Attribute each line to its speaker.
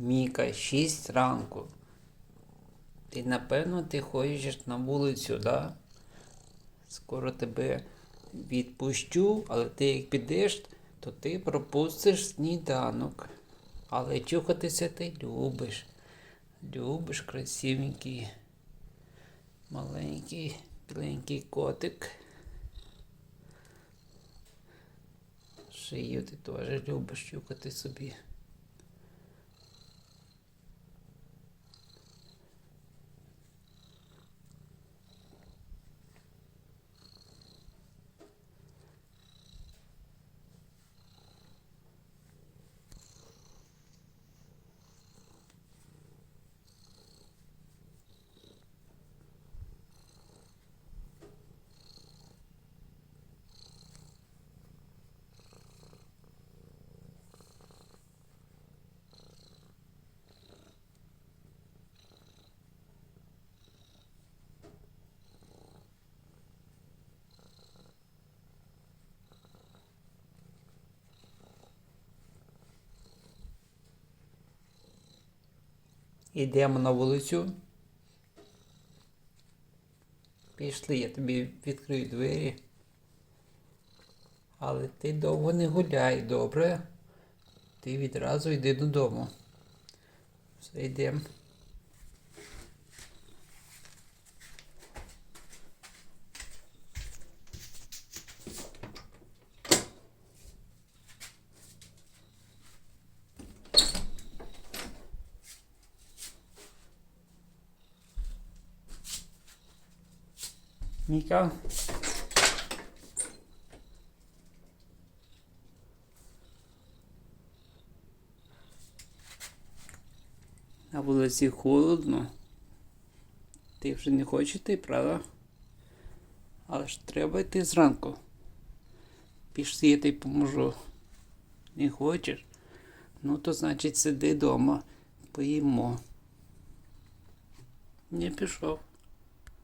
Speaker 1: Міка, 6 ранку. Ти напевно ти ходиш на вулицю, да? Скоро тебе відпущу, але ти як підеш, то ти пропустиш сніданок. Але чухатися ти любиш. Любиш красивенький, маленький, біленький котик. Шию ти теж любиш чухати собі. Йдемо на вулицю. Пішли, я тобі відкрию двері. Але ти довго не гуляй, добре? Ти відразу йди додому. Все йдемо. Міка. На вулиці холодно. Ти вже не хочеш йти, правда? Але ж треба йти зранку. Пішли, я тобі поможу. Не хочеш? Ну то значить сиди вдома, поїмо. Не пішов.